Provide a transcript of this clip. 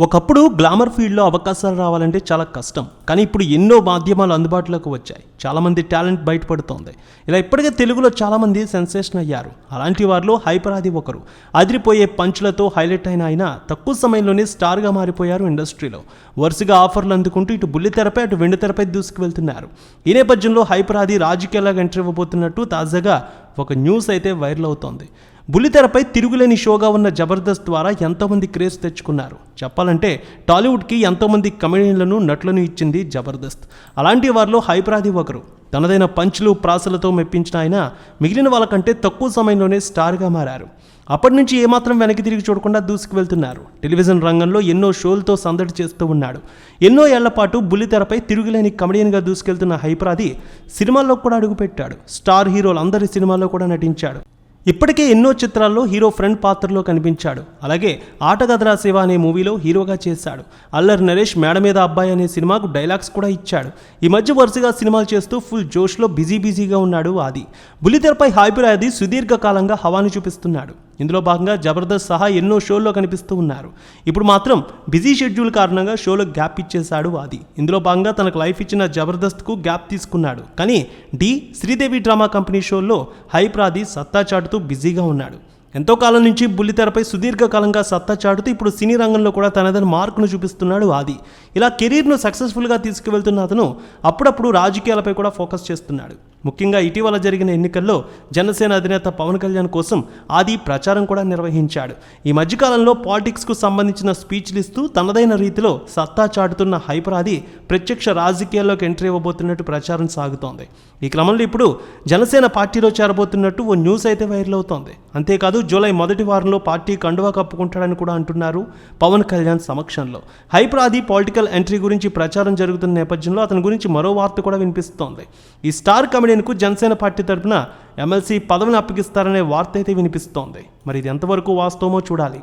ఒకప్పుడు గ్లామర్ ఫీల్డ్లో అవకాశాలు రావాలంటే చాలా కష్టం. కానీ ఇప్పుడు ఎన్నో మాధ్యమాలు అందుబాటులోకి వచ్చాయి. చాలామంది టాలెంట్ బయటపడుతోంది. ఇలా ఇప్పటికే తెలుగులో చాలామంది సెన్సేషన్ అయ్యారు. అలాంటి వారిలో హైపరాది ఒకరు. అదిరిపోయే పంచులతో హైలైట్ అయిన ఆయన తక్కువ సమయంలోనే స్టార్గా మారిపోయారు ఇండస్ట్రీలో. వరుసగా ఆఫర్లు అందుకుంటూ ఇటు బుల్లితెరపై అటు వెండితెరపై దూసుకువెళ్తున్నారు. ఈ నేపథ్యంలో హైపరాది రాజకీయాలకు ఎంట్రీ ఇవ్వబోతున్నట్టు తాజాగా ఒక న్యూస్ అయితే వైరల్ అవుతోంది. బుల్లితెరపై తిరుగులేని షోగా ఉన్న జబర్దస్త్ ద్వారా ఎంతోమంది క్రేజ్ తెచ్చుకున్నారు. చెప్పాలంటే టాలీవుడ్కి ఎంతోమంది కమెడియన్లను నటులను ఇచ్చింది జబర్దస్త్. అలాంటి వారిలో హైపరాది ఒకరు. తనదైన పంచులు ప్రాసలతో మెప్పించిన ఆయన మిగిలిన వాళ్ళకంటే తక్కువ సమయంలోనే స్టార్గా మారారు. అప్పటి నుంచి ఏమాత్రం వెనక్కి తిరిగి చూడకుండా దూసుకు వెళ్తున్నారు. టెలివిజన్ రంగంలో ఎన్నో షోలతో సందడి చేస్తూ ఉన్నాడు. ఎన్నో ఏళ్ళ పాటు బుల్లితెరపై తిరుగులేని కమెడియన్గా దూసుకెళ్తున్న హైపరాది సినిమాల్లో కూడా అడుగుపెట్టాడు. స్టార్ హీరోలు అందరి సినిమాల్లో కూడా నటించాడు. ఇప్పటికే ఎన్నో చిత్రాల్లో హీరో ఫ్రెండ్ పాత్రలో కనిపించాడు. అలాగే ఆటగదరా శివ అనే మూవీలో హీరోగా చేశాడు. అల్లరి నరేష్ మేడ మీద అబ్బాయి అనే సినిమాకు డైలాగ్స్ కూడా ఇచ్చాడు. ఈ మధ్య వరుసగా సినిమాలు చేస్తూ ఫుల్ జోష్లో బిజీ బిజీగా ఉన్నాడు ఆది. బుల్లితెరపై హాయిపురాది సుదీర్ఘకాలంగా హవాని చూపిస్తున్నాడు. ఇందులో భాగంగా జబర్దస్త్ సహా ఎన్నో షోల్లో కనిపిస్తూ ఉన్నారు. ఇప్పుడు మాత్రం బిజీ షెడ్యూల్ కారణంగా షోలో గ్యాప్ ఇచ్చేశాడు వాది. ఇందులో భాగంగా తనకు లైఫ్ ఇచ్చిన జబర్దస్త్కు గ్యాప్ తీసుకున్నాడు. కానీ డి శ్రీదేవి డ్రామా కంపెనీ షోల్లో హైప్రాది సత్తా చాటుతూ బిజీగా ఉన్నాడు. ఎంతో కాలం నుంచి బుల్లితెరపై సుదీర్ఘకాలంగా సత్తా చాటుతూ ఇప్పుడు సినీ రంగంలో కూడా తనదైన మార్కును చూపిస్తున్నాడు ఆది. ఇలా కెరీర్ను సక్సెస్ఫుల్గా తీసుకువెళ్తున్న అతను అప్పుడప్పుడు రాజకీయాలపై కూడా ఫోకస్ చేస్తున్నాడు. ముఖ్యంగా ఇటీవల జరిగిన ఎన్నికల్లో జనసేన అధినేత పవన్ కళ్యాణ్ కోసం ఆది ప్రచారం కూడా నిర్వహించాడు. ఈ మధ్యకాలంలో పాలిటిక్స్కు సంబంధించిన స్పీచ్లు ఇస్తూ తనదైన రీతిలో సత్తా చాటుతున్న హైపర్ ఆది ప్రత్యక్ష రాజకీయాల్లోకి ఎంట్రీ ఇవ్వబోతున్నట్టు ప్రచారం సాగుతోంది. ఈ క్రమంలో ఇప్పుడు జనసేన పార్టీలో చేరబోతున్నట్టు ఓ న్యూస్ అయితే వైరల్ అవుతోంది. అంతేకాదు జూలై మొదటి వారంలో పార్టీ కండువా కప్పుకుంటాడని కూడా అంటున్నారు పవన్ కళ్యాణ్ సమక్షంలో. హైప్రాది పొలిటికల్ ఎంట్రీ గురించి ప్రచారం జరుగుతున్న నేపథ్యంలో అతని గురించి మరో వార్త కూడా వినిపిస్తోంది. ఈ స్టార్ కమెడియన్కు జనసేన పార్టీ తరపున ఎమ్మెల్సీ పదవిని అప్పగిస్తారనే వార్త అయితే వినిపిస్తోంది. మరి ఇది ఎంతవరకు వాస్తవమో చూడాలి.